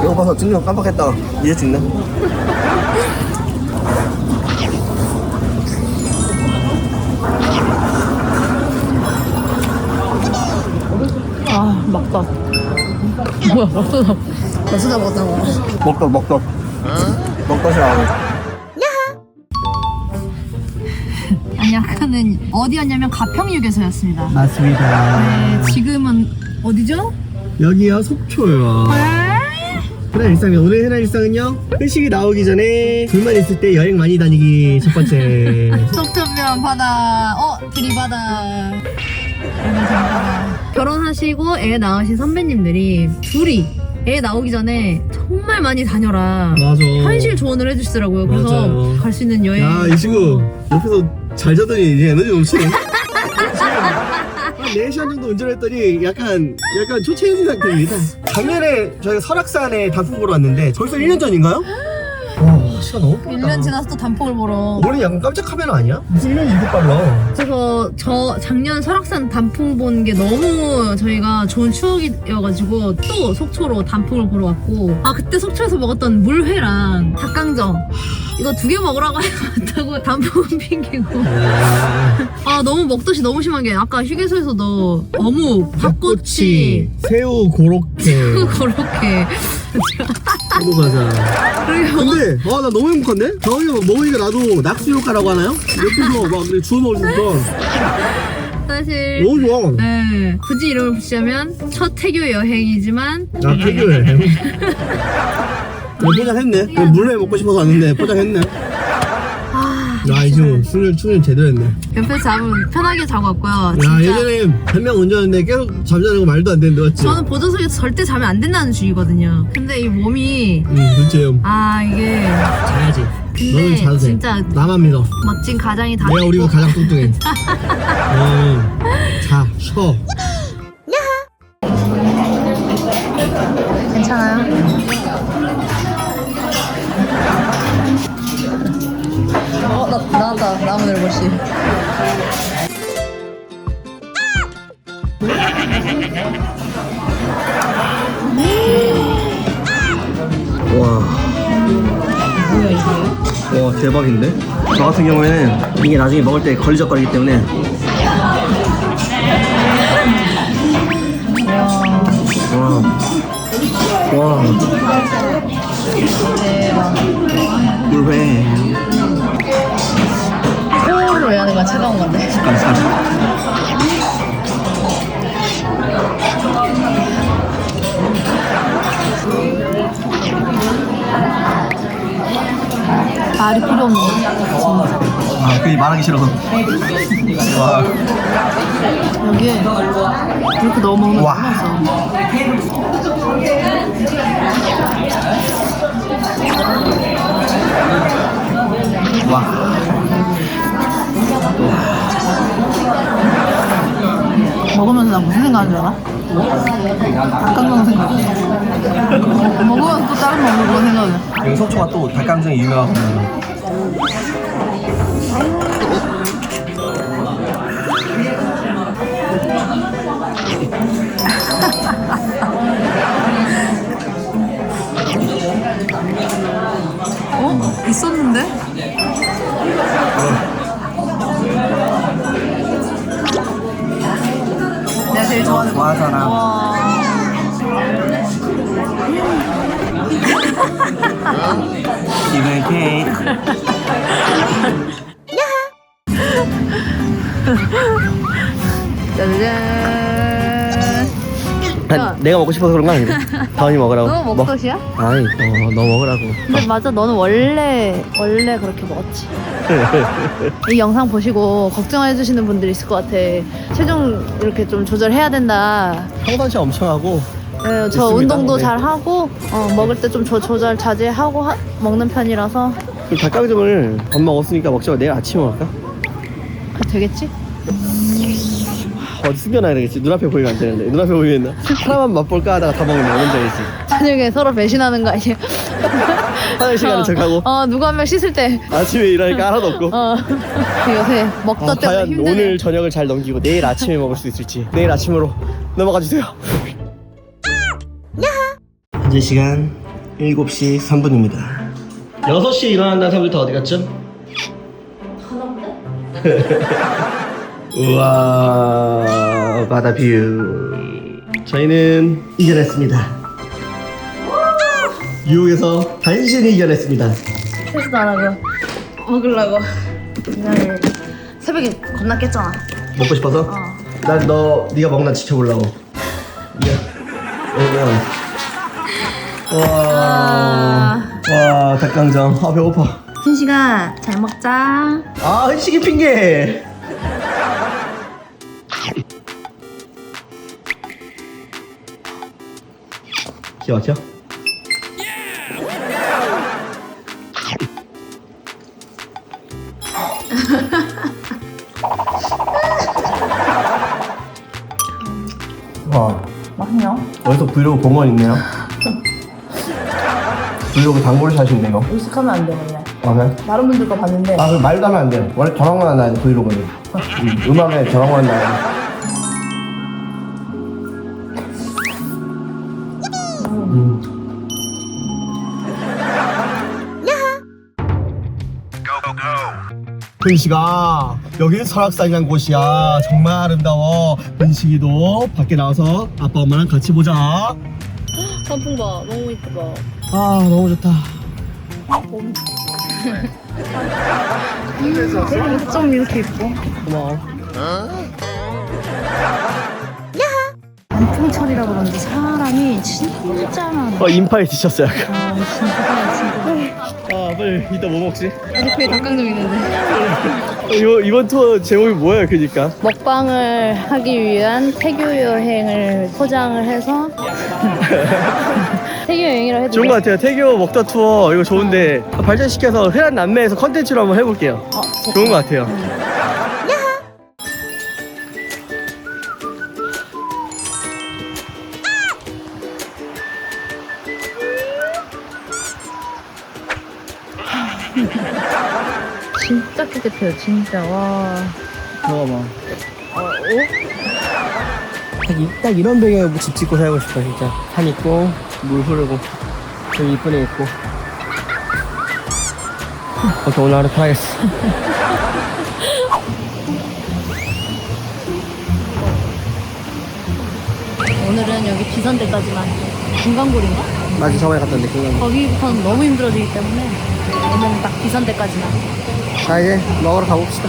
배고파서 찍는 거 깜빡했다. 이제 찍네. 아 막다 뭐야 막다 막다 먹었다고 먹덕 먹덕. 먹덕이라고. 아니 아까는 어디였냐면 가평역에서였습니다 맞습니다. 네 지금은 어디죠? 여기요 속초요. 흔한 일상이 오늘 흔한 일상은요. 회식이 나오기 전에 둘만 있을 때 여행 많이 다니기 첫 번째. 속초면 바다 어 들이바다 결혼하시고 애 낳으신 선배님들이 둘이 애 나오기 전에 정말 많이 다녀라 맞아. 현실 조언을 해주시더라고요 그래서 맞아요. 갈 수 있는 여행 야, 이 친구 옆에서 잘 자더니 이제 에너지 넘치네. 한 4시간 정도 운전했더니 약간 약간 초췌해진 상태입니다. 작년에 저희가 설악산에 단풍 보러 왔는데 벌써 1년 전인가요? 와, 시간 너무 빠르다. 1년 지나서 또 단풍을 보러 올해 약간 깜짝 카메라 아니야? 무슨 1년이 이렇게 빨라? 그래서 저 작년 설악산 단풍 본 게 너무 저희가 좋은 추억이어가지고 또 속초로 단풍을 보러 왔고 아 그때 속초에서 먹었던 물회랑 닭강정. 이거 두 개 먹으라고 해왔다고 단풍은 핑계고. 아 너무 먹듯이 너무 심한 게. 아까 휴게소에서도 어묵, 닭꼬치 새우 고로케. 그렇게 그리고 근데 아 나 너무 행복한데? 저희가 막 먹으니까 나도 낙수 효과라고 하나요? 옆에서 막 그래 주워 먹을 수 있어. 사실 너무 좋아. 네, 굳이 이름을 붙이자면 첫 태교 여행이지만 나 태교해. 네, 포장했네. 물회 먹고 싶어서 왔는데 포장했네. 야, 이 친구 수련, 수련 제대로 했네. 옆에서 잠은 편하게 자고 왔고요. 야, 진짜 예전에 한 명 운전했는데 계속 잠자는 거 말도 안 되는데, 맞지? 저는 보조석에서 절대 자면 안 된다는 주의거든요. 근데 이 몸이 응, 둘째요. 아 이게 자야지. 근데 너는 자도 돼. 진짜 나만 믿어. 멋진 가장이 다 내가 우리 집 가장 뚱뚱해. 응. 자, 쉬어. 괜찮아요? 어, 나, 나왔다. 나무늘보씨. 와. 뭐야, 이게? 와, 대박인데? 저 같은 경우에는 이게 나중에 먹을 때 걸리적거리기 때문에. 와. 와. 물회. 차가운 건데. 살. 말이 필요 거. 아, 그게 말하기 싫어서. 와. 여기에 이렇게 넣어 먹는 거. 와. 먹으면서 나 무슨 생각하는 줄 알아? 닭강정 생각. 먹으면 또 다른 거 먹을 거. 여기 속초가 또 닭강정이 유명하거든요. 어? 있었는데? 좋아하잖아. 와. 이번엔 케이크. 짜잔. 야. 내가 먹고 싶어서 그런 거 아니고. 다은이 먹으라고. 너 뭐? 먹듯이야? 아니, 어, 너 먹으라고. 근데 맞아, 너는 원래 원래 그렇게 먹었지. 이 영상 보시고 걱정해 주시는 분들이 있을 것 같아. 체중 이렇게 좀 조절해야 된다. 평상시 엄청 하고. 네, 저 있습니다. 운동도 네. 잘 하고 어, 먹을 때 좀 조절 자제하고 하- 먹는 편이라서 그 닭강정을 밥 먹었으니까 먹자고 내일 아침에 먹을까? 그 되겠지? 어디 숨겨놔야 되겠지. 눈앞에 보이면 안 되는데. 눈앞에 보이면 하나만 맛볼까 하다가 다 먹는 거 뭔지 알지? 저녁에 서로 배신하는 거 아니야? 화장실 가는 척하고. 어, 누구 한명 씻을 때. 아침에 일하니까 하나도 없고. 어. 요새 먹다 아, 때문에 과연 힘드네. 오늘 저녁을 잘 넘기고 내일 아침에 먹을 수 있을지 내일 아침으로 넘어가 주세요. 현재 시간 7시 3분입니다 6시에 일어난다는 사람들 다 어디 갔죠? 우와 바다 뷰. 저희는 이겨냈습니다. 유혹에서 간신히 이겨냈습니다. 세수도 안 하고 먹으려고. 그날 새벽에 겁나 깼잖아. 먹고 싶어서? 어. 난 너 네가 먹나 지켜보려고. 이게 오면. 와, 와 닭강정. 아 배고파. 현식아 잘 먹자. 아 흔식이 핑계 막혀? 와 맛있냐? 여기서 브이로그 공원 있네요 브이로그 단골샷 있네요 의식하면 안 돼 원래 아 그래? 다른 분들 거 봤는데 아, 그 말도 하면 안 돼요. 원래 저랑만 나야 돼, 브이로그는. 음, 음악에 저랑만 나야 근식아, 여기는 설악산이란 곳이야. 정말 아름다워. 근식이도 밖에 나와서 아빠 엄마랑 같이 보자. 아, 단풍 봐 너무 이쁘다 너무 좋다. 좀 이렇게 이뻐 고마워. 단풍철이라 그런지 사람이 진짜 많아 어, 인파에 지쳤어, 약간. 아 진짜 진짜 아, 빨리 이따 뭐 먹지? 아직 그에 닭강정 있는데 이번, 이번 투어 제목이 뭐야, 그니까? 먹방을 하기 위한 태교 여행을 포장을 해서 태교 여행이라 해도 좋은 돼? 것 같아요. 태교 먹다 투어 이거 좋은데 발전시켜서 회란 남매에서 컨텐츠로 한번 해볼게요. 어, 좋은 것 같아요. 진짜 깨끗해요 진짜 와 먹어봐. 어? 딱, 이, 딱 이런 배경에 집 짓고 살고 싶어 진짜. 산 있고 물 흐르고 저기 이쁜 애 있고. 오케이 오늘 하루 편하겠어. 오늘은 여기 비선대까지만 중간고리인가? 맞아 저번에 갔던데 그냥. 거기부터는 너무 힘들어지기 때문에 오늘은 딱 비선대까지만 자 이제 먹으러 가봅시다.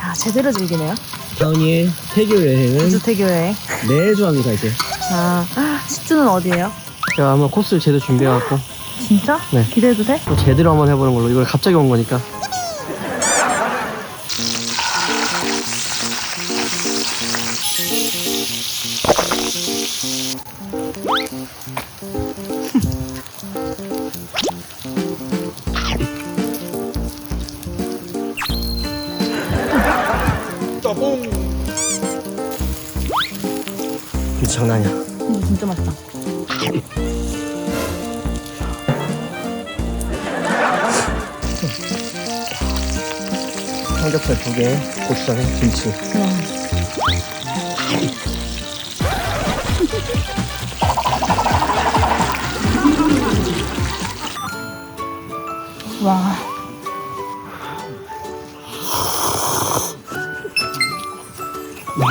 야 제대로 즐기네요 다운이의 태교 여행은 우주태교 여행 매주 합니다 이제. 아 시주는 어디예요? 제가 한번 코스를 제대로 준비해갖고 진짜? 네. 기대해도 돼? 또 제대로 한번 해보는 걸로 이걸 갑자기 온 거니까 이거 장난이야. 이거 진짜 맛있다. 삼겹살 두 개, 고추장에 김치. 와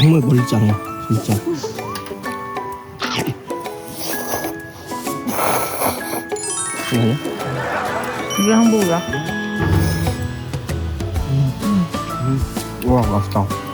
정말 멀지 않아, 진짜. 아니야? 이게 한국이야 우와, 맛있다.